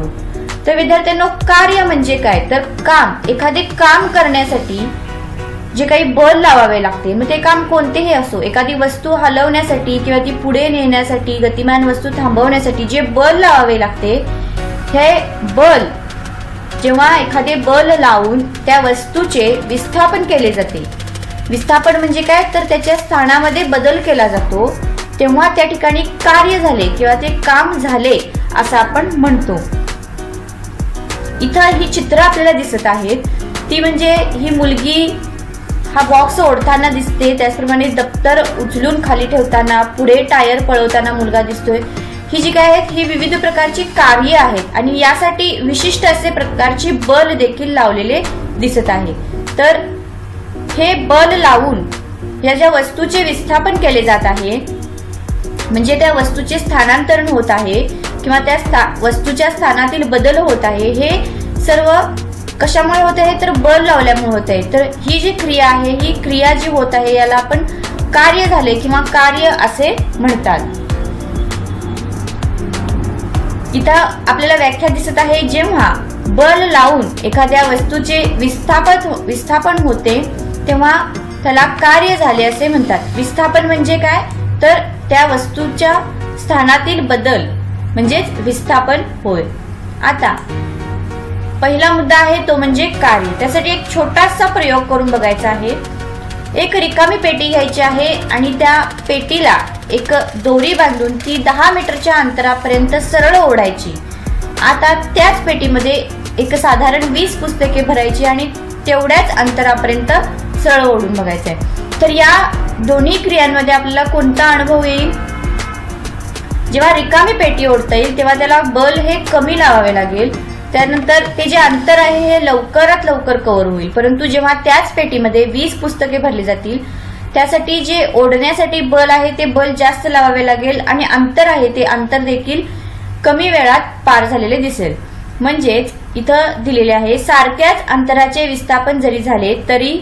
आहोत. तर विद्यार्थ्यांनो कार्य म्हणजे काय? तर काम एखादे काम करण्यासाठी जे काही बल लावावे लागते मग ते काम कोणतेही असो एखादी वस्तू हलवण्यासाठी किंवा ती पुढे नेण्यासाठी गतिमान वस्तू थांबवण्यासाठी जे बल लावावे लागते हे बल जेव्हा एखादे बल लावून त्या वस्तूचे विस्थापन केले जाते. विस्थापन म्हणजे काय? तर त्याच्या स्थानामध्ये बदल केला जातो तेव्हा त्या ठिकाणी कार्य झाले किंवा ते काम झाले असं आपण म्हणतो. इथं ही चित्र आपल्याला दिसत आहेत. ती म्हणजे ही मुलगी हा बॉक्स ओढताना दिसते. त्याचप्रमाणे दप्तर उचलून खाली ठेवताना पुढे टायर पळवताना मुलगा दिसतोय. ही जी काय आहेत ही विविध प्रकारची कार्य आहेत आणि यासाठी विशिष्ट असे प्रकारचे बल देखील लावलेले दिसत आहे. तर हे बल लावून या ज्या वस्तूचे विस्थापन केले जात आहे म्हणजे त्या वस्तूचे स्थानांतरण होत आहे किंवा त्या स्था वस्तूच्या स्थानातील बदल होत आहे हे सर्व कशामुळे होत आहे? तर बल लावल्यामुळे होत आहे. तर ही जी क्रिया आहे ही क्रिया जी होत आहे याला आपण कार्य झाले किंवा कार्य असे म्हणतात. इथं आपल्याला व्याख्या दिसत आहे जेव्हा बल लावून एखाद्या वस्तूचे विस्थापन विस्थापन होते तेव्हा त्याला कार्य झाले असे म्हणतात. विस्थापन म्हणजे काय? तर त्या वस्तूच्या स्थानातील बदल. म्हणजेच विस्थापन होय. आता पहिला मुद्दा आहे तो म्हणजे कार्य. त्यासाठी एक छोटासा प्रयोग करून बघायचा आहे. एक रिकामी पेटी घ्यायची आहे आणि त्या पेटीला एक दोरी बांधून ती दहा मीटरच्या अंतरापर्यंत सरळ ओढायची. आता त्याच पेटीमध्ये एक साधारण वीस पुस्तके भरायची आणि तेवढ्याच अंतरापर्यंत सरळ ओढून बघायचं आहे तर या दोन्ही क्रियांमध्ये आपल्याला कोणता अनुभव येईल? जेव्हा रिकामी पेटी ओढता येईल तेव्हा त्याला बल हे कमी लावावे लागेल. त्यानंतर ते जे अंतर आहे हे लवकरात लवकर कव्हर होईल. परंतु जेव्हा त्याच पेटीमध्ये वीस पुस्तके भरली जातील त्यासाठी जे ओढण्यासाठी बल आहे ते बल जास्त लावावे लागेल आणि अंतर आहे ते अंतर देखील कमी वेळात पार झालेले दिसेल. म्हणजेच इथं दिलेले आहे सारख्याच अंतराचे विस्थापन जरी झाले तरी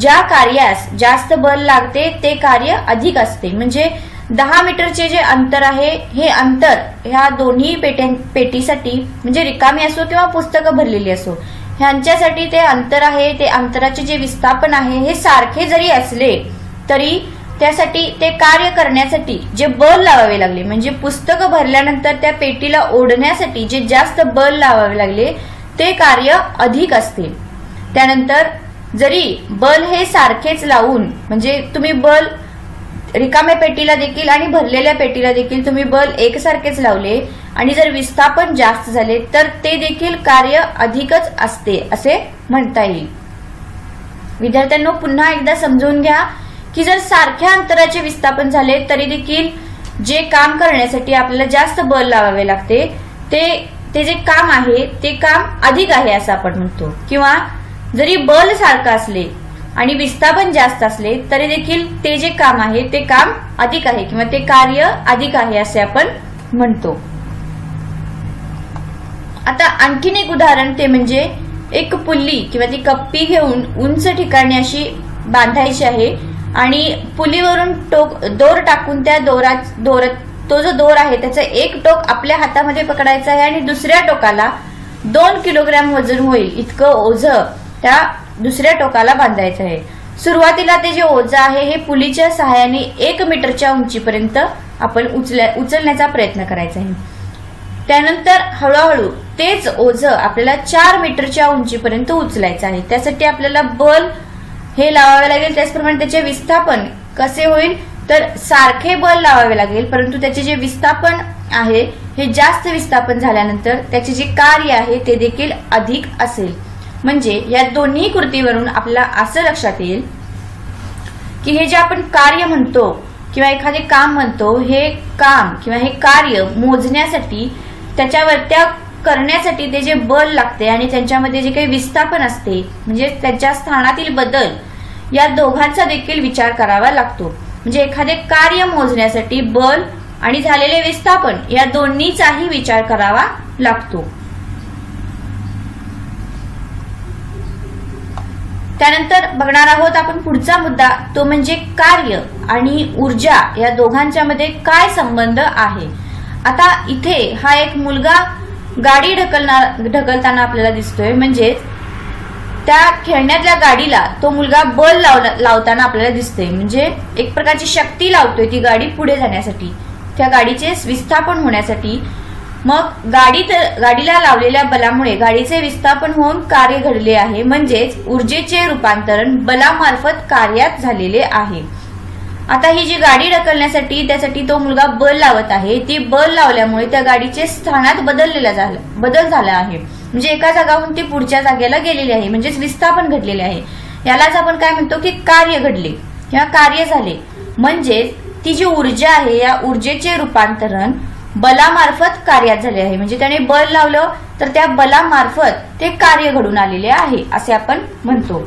ज्या कार्यास जास्त बल लागते ते कार्य अधिक असते. म्हणजे दहा मीटरचे जे अंतर आहे हे अंतर ह्या दोन्ही पेट्यां पेटीसाठी म्हणजे रिकामी असो किंवा पुस्तकं भरलेली असो ह्यांच्यासाठी ते अंतर आहे ते अंतराचे जे विस्थापन आहे हे सारखे जरी असले तरी त्यासाठी ते कार्य करण्यासाठी जे बल लावावे लागले म्हणजे पुस्तकं भरल्यानंतर त्या पेटीला ओढण्यासाठी जे जास्त बल लावावे लागले ते कार्य अधिक असते. त्यानंतर जरी बल हे सारखेच लावून म्हणजे तुम्ही बल रिकाम्या पेटीला देखील आणि भरलेल्या पेटीला देखील तुम्ही बल एकसारखेच लावले. आणि जर विस्थापन जास्त झाले तर ते देखील कार्य अधिकच असते असे म्हणता येईल. विद्यार्थ्यांना पुन्हा एकदा समजून घ्या की जर सारख्या अंतराचे विस्थापन झाले तरी देखील जे काम करण्यासाठी आपल्याला जास्त बल लावावे लागते ते ते जे काम आहे ते काम अधिक आहे असं आपण म्हणतो. किंवा जरी बल सारखं असले आणि विस्थापन जास्त असले तरी देखील ते जे काम आहे ते काम अधिक आहे किंवा ते कार्य अधिक आहे असे आपण म्हणतो. आता आणखीन एक उदाहरण ते म्हणजे एक पुल्ली किंवा ती कप्पी घेऊन उंच ठिकाणी अशी बांधायची आहे आणि पुलीवरून टोक दोर टाकून त्या दोरा दोर तो जो दोर आहे त्याचा एक टोक आपल्या हातामध्ये पकडायचा आहे आणि दुसऱ्या टोकाला दोन किलोग्रॅम वजन होईल. इतकं ओझं त्या दुसऱ्या टोकाला बांधायचं आहे. सुरुवातीला ते जे ओझं आहे हे पुलीच्या सहाय्याने एक मीटरच्या उंचीपर्यंत आपण उचल्या उचलण्याचा प्रयत्न करायचा आहे. त्यानंतर हळूहळू तेच ओझं आपल्याला चार मीटरच्या उंचीपर्यंत उचलायचं आहे. त्यासाठी आपल्याला बल हे लावावे लागेल त्याचप्रमाणे त्याचे विस्थापन कसे होईल तर सारखे बल लावावे लागेल परंतु त्याचे जे विस्थापन आहे हे जास्त विस्थापन झाल्यानंतर त्याचे जे कार्य आहे ते देखील अधिक असेल. म्हणजे या दोन्ही कृतीवरून आपल्याला असं लक्षात येईल की हे जे आपण कार्य म्हणतो किंवा एखादे काम म्हणतो हे काम किंवा हे कार्य मोजण्यासाठी त्याच्यावर त्या करण्यासाठी ते जे बल लागते आणि त्यांच्यामध्ये जे काही विस्थापन असते म्हणजे त्यांच्या स्थानातील बदल या दोघांचा देखील विचार करावा लागतो. म्हणजे एखादे कार्य मोजण्यासाठी बल आणि झालेले विस्थापन या दोन्हीचाही विचार करावा लागतो. त्यानंतर बघणार आहोत आपण पुढचा मुद्दा तो म्हणजे कार्य आणि ऊर्जा या दोघांच्या मध्ये काय संबंध आहे. आता इथे हा एक मुलगा गाडी ढकलणार ढकलताना आपल्याला दिसतोय. म्हणजेच त्या खेळण्यातल्या गाडीला तो मुलगा बल लावला लावताना आपल्याला दिसतोय. म्हणजे एक प्रकारची शक्ती लावतोय ती गाडी पुढे जाण्यासाठी. त्या गाडीचे विस्थापन होण्यासाठी मग गाडी तर गाडीला लावलेल्या बलामुळे गाडीचे विस्थापन होऊन कार्य घडले आहे. म्हणजेच ऊर्जेचे रूपांतरण बलामार्फत कार्यात झालेले आहे. आता ही जी गाडी ढकलण्यासाठी त्यासाठी तो मुलगा बल लावत आहे. ती बल लावल्यामुळे त्या गाडीचे स्थानात बदललेला झाला बदल झाला आहे. म्हणजे एका जागाहून ती पुढच्या जागेला गेलेली आहे. म्हणजेच विस्थापन घडलेले आहे. यालाच आपण काय म्हणतो की कार्य घडले किंवा कार्य झाले. म्हणजेच ती जी ऊर्जा आहे या ऊर्जेचे रूपांतरण बलामार्फत कार्यात झाले आहे. म्हणजे त्याने बल लावलं तर त्या बलामार्फत ते कार्य घडून आलेले आहे असे आपण म्हणतो.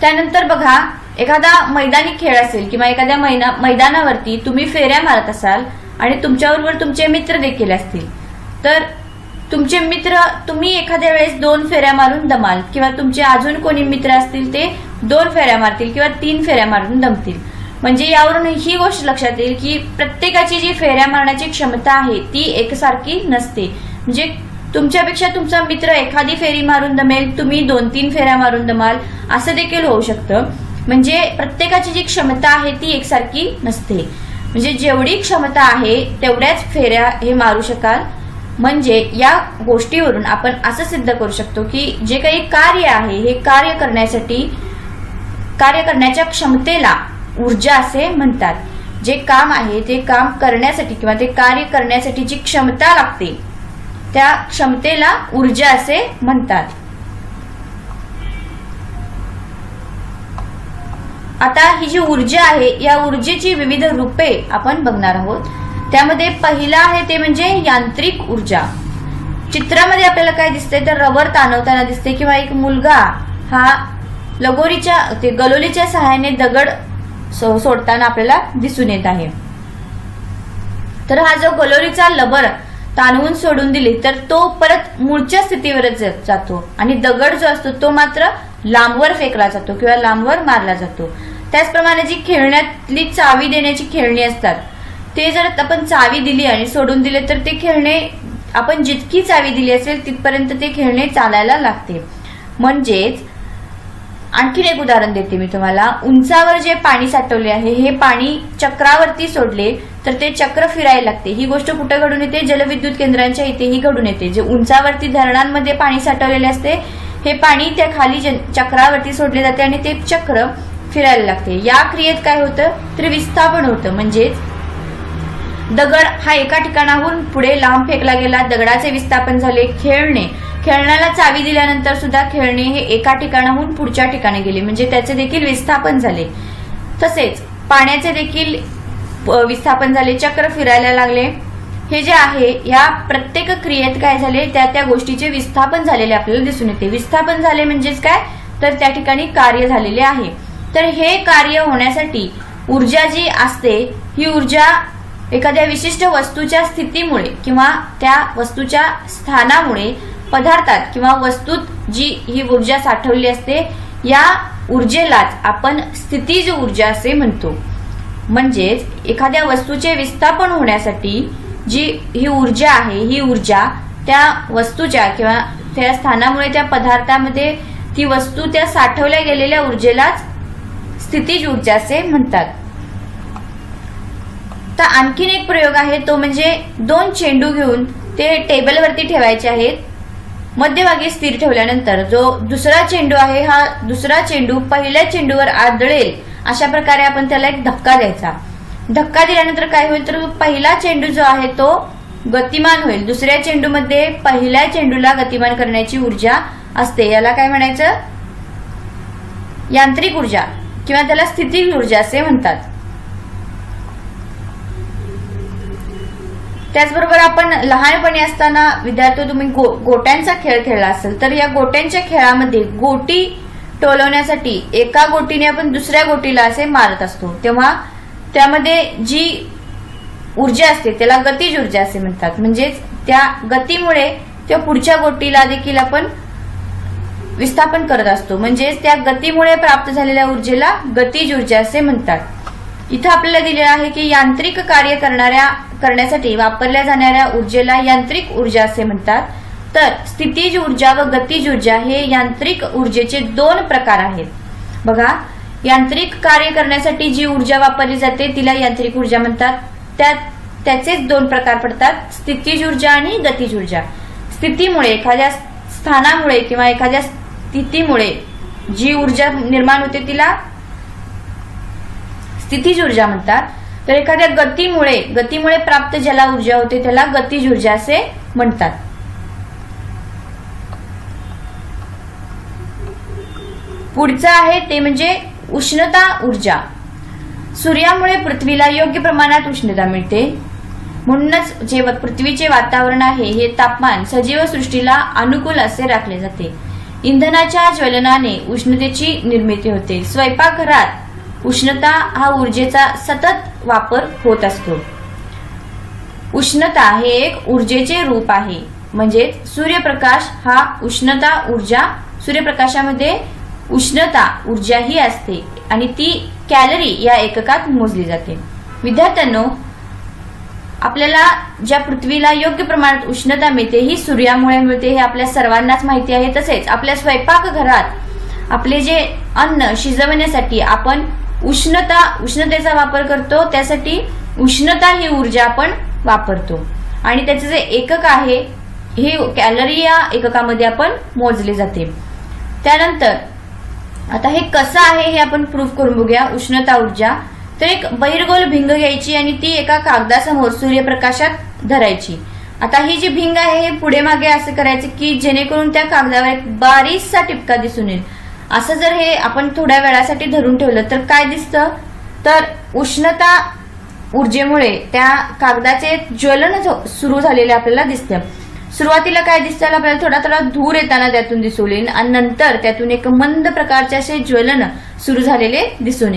त्यानंतर बघा एखादा मैदानी खेळ असेल किंवा एखाद्या मैना मैदानावरती तुम्ही फेऱ्या मारत असाल आणि तुमच्याबरोबर तुमचे मित्र देखील असतील तर तुमचे मित्र तुम्ही एखाद्या वेळेस दोन फेऱ्या मारून दमाल किंवा तुमचे अजून कोणी मित्र असतील ते दोन फेऱ्या मारतील किंवा तीन फेऱ्या मारून दमतील. म्हणजे यावरून ही गोष्ट लक्षात येईल की प्रत्येकाची जी फेऱ्या मारण्याची क्षमता आहे ती एकसारखी नसते. म्हणजे तुमच्यापेक्षा तुमचा मित्र एखादी फेरी मारून दमेल तुम्ही दोन तीन फेऱ्या मारून दमाल असं देखील होऊ शकतं. म्हणजे प्रत्येकाची जी क्षमता आहे ती एकसारखी नसते. म्हणजे जेवढी क्षमता आहे तेवढ्याच फेऱ्या हे मारू शकाल. म्हणजे या गोष्टीवरून आपण असं सिद्ध करू शकतो की जे काही कार्य आहे हे कार्य करण्यासाठी कार्य करण्याच्या क्षमतेला ऊर्जा असे म्हणतात. जे काम आहे ते काम करण्यासाठी किंवा ते कार्य करण्यासाठी जी क्षमता लागते त्या क्षमतेला ऊर्जा असे म्हणतात. आता ही जी ऊर्जा आहे या ऊर्जेची विविध रूपे आपण बघणार आहोत. त्यामध्ये पहिला आहे ते म्हणजे यांत्रिक ऊर्जा. चित्रामध्ये आपल्याला काय दिसते तर रबर ताणवताना दिसते किंवा एक मुलगा हा लगोरीच्या ते गलोलीच्या सहाय्याने दगड सो- सोडताना आपल्याला दिसून येत आहे. तर हा जो गलोरीचा लबर ताणवून सोडून दिली तर तो परत मूळच्या स्थितीवरच जातो आणि दगड जो असतो तो मात्र लांबवर फेकला जातो किंवा लांबवर मारला जातो. त्याचप्रमाणे जी खेळण्यातली चावी देण्याची खेळणी असतात ते जर आपण चावी दिली आणि सोडून दिले तर ते खेळणे आपण जितकी चावी दिली असेल तिथपर्यंत ते खेळणे चालायला लागते. म्हणजेच आणखीन एक उदाहरण देते मी तुम्हाला. उंचावर जे पाणी साठवले आहे हे पाणी चक्रावरती सोडले तर ते चक्र फिरायला लागते. ही गोष्ट कुठं घडून येते? जलविद्युत केंद्रांच्या इथेही घडून येते. जे उंचावरती धरणांमध्ये पाणी साठवलेले असते हे पाणी त्या खाली जन- चक्रावरती सोडले जाते आणि ते चक्र फिरायला लागते. या क्रियेत काय होतं? तर विस्थापन होतं. म्हणजेच दगड हा एका ठिकाणाहून पुढे लांब फेकला गेला. दगडाचे विस्थापन झाले खेळणे. खेळण्याला चावी दिल्यानंतर सुद्धा खेळणे हे एका ठिकाणाहून पुढच्या ठिकाणी गेले. म्हणजे त्याचे देखील विस्थापन झाले. तसेच पाण्याचे देखील विस्थापन झाले चक्र फिरायला लागले. हे जे आहे या प्रत्येक क्रियेत काय झाले त्या त्या गोष्टीचे विस्थापन झालेले आपल्याला दिसून येते. विस्थापन झाले म्हणजेच काय? तर त्या ठिकाणी कार्य झालेले आहे. तर हे कार्य होण्यासाठी ऊर्जा जी असते ही ऊर्जा एखाद्या विशिष्ट वस्तूच्या स्थितीमुळे किंवा त्या वस्तूच्या स्थानामुळे पदार्थात किंवा वस्तूत जी ही ऊर्जा साठवली असते या ऊर्जेलाच आपण स्थितीज ऊर्जा असे म्हणतो. म्हणजेच एखाद्या वस्तूचे विस्थापन होण्यासाठी जी ही ऊर्जा आहे ही ऊर्जा त्या वस्तूच्या किंवा त्या स्थानामुळे त्या पदार्थामध्ये ती वस्तू त्या साठवल्या गेलेल्या ऊर्जेलाच स्थितीज ऊर्जा असे म्हणतात. तर आणखीन एक प्रयोग आहे तो म्हणजे दोन चेंडू घेऊन ते टेबलवरती ठेवायचे आहेत. मध्यभागी स्थिर ठेवल्यानंतर जो दुसरा चेंडू आहे हा दुसरा चेंडू पहिल्या चेंडूवर आदळेल अशा प्रकारे आपण त्याला एक धक्का द्यायचा. धक्का दिल्यानंतर काय होईल? तर पहिला चेंडू जो आहे तो गतिमान होईल. दुसऱ्या चेंडूमध्ये पहिल्या चेंडूला गतिमान करण्याची ऊर्जा असते. याला काय म्हणायचं? यांत्रिक ऊर्जा किंवा त्याला स्थिती ऊर्जा असे म्हणतात. त्याचबरोबर आपण लहानपणी असताना विद्यार्थी तुम्ही गो गोट्यांचा खेळ खेळला असेल तर या गोट्यांच्या खेळामध्ये गोटी टोलवण्यासाठी एका गोटीने आपण दुसऱ्या गोटीला असे मारत असतो. तेव्हा त्यामध्ये जी ऊर्जा असते त्याला गतिज ऊर्जा असे म्हणतात. म्हणजेच त्या गतीमुळे त्या पुढच्या गोटीला देखील आपण विस्थापन करत असतो. म्हणजेच त्या गतीमुळे प्राप्त झालेल्या ऊर्जेला गतीज ऊर्जा असे म्हणतात. इथं आपल्याला दिलेलं आहे की यांत्रिक कार्य करणाऱ्या करण्यासाठी वापरल्या जाणाऱ्या ऊर्जेला यांत्रिक ऊर्जा असे म्हणतात. तर स्थितीज ऊर्जा व गतीज ऊर्जा हे यांत्रिक ऊर्जेचे दोन प्रकार आहेत. बघा यांत्रिक कार्य करण्यासाठी जी ऊर्जा वापरली जाते तिला यांत्रिक ऊर्जा म्हणतात. त्यात त्याचेच दोन प्रकार पडतात स्थितीज ऊर्जा आणि गतीज ऊर्जा. स्थितीमुळे एखाद्या स्थानामुळे किंवा एखाद्या स्थितीमुळे जी ऊर्जा निर्माण होते तिला स्थितीज ऊर्जा म्हणतात. तर एखाद्या गतीमुळे गतीमुळे प्राप्त ज्याला ऊर्जा होते त्याला गतीज ऊर्जा असे म्हणतात. पुढचं आहे ते म्हणजे उष्णता ऊर्जा. सूर्यामुळे पृथ्वीला योग्य प्रमाणात उष्णता मिळते. म्हणूनच जे पृथ्वीचे वातावरण आहे हे तापमान सजीव सृष्टीला अनुकूल असे राखले जाते. इंधनाच्या ज्वलनाने उष्णतेची निर्मिती होते. स्वयंपाकघरात उष्णता हा ऊर्जेचा सतत वापर होत असतो. उष्णता हे एक ऊर्जेचे रूप आहे. म्हणजे सूर्यप्रकाश हा उष्णता ऊर्जा सूर्यप्रकाशामध्ये उष्णता ऊर्जा ही असते आणि ती कॅलरी या एककात मोजली जाते. विद्यार्थ्यांनो आपल्याला ज्या पृथ्वीला योग्य प्रमाणात उष्णता मिळते ही सूर्यामुळे मिळते हे आपल्या सर्वांनाच माहिती आहे. तसेच आपल्या स्वयंपाकघरात आपले जे अन्न शिजवण्यासाठी आपण उष्णता उष्णतेचा वापर करतो त्यासाठी उष्णता ही ऊर्जा आपण वापरतो. आणि त्याचे जे एकक आहे हे कॅलरी या एककामध्ये आपण मोजले जाते. त्यानंतर आता हे कसं आहे हे आपण प्रूफ करून बघूया. उष्णता ऊर्जा. तर एक बहिरगोल भिंग घ्यायची आणि ती एका कागदासमोर सूर्यप्रकाशात धरायची. आता ही जी भिंग आहे हे पुढे मागे असं करायचं की जेणेकरून त्या कागदावर एक बारीकसा टिपका दिसून येईल. असं जर हे आपण थोड्या वेळासाठी धरून ठेवलं तर काय दिसतं? तर उष्णता ऊर्जेमुळे त्या कागदाचे ज्वलन सुरू झालेले आपल्याला दिसतं. सुरुवातीला काय दिसतं आपल्याला थोडा थोडा धूर येताना त्यातून दिसून येईल आणि नंतर त्यातून एक मंद प्रकारचे असे ज्वलन सुरू झालेले दिसून येईल.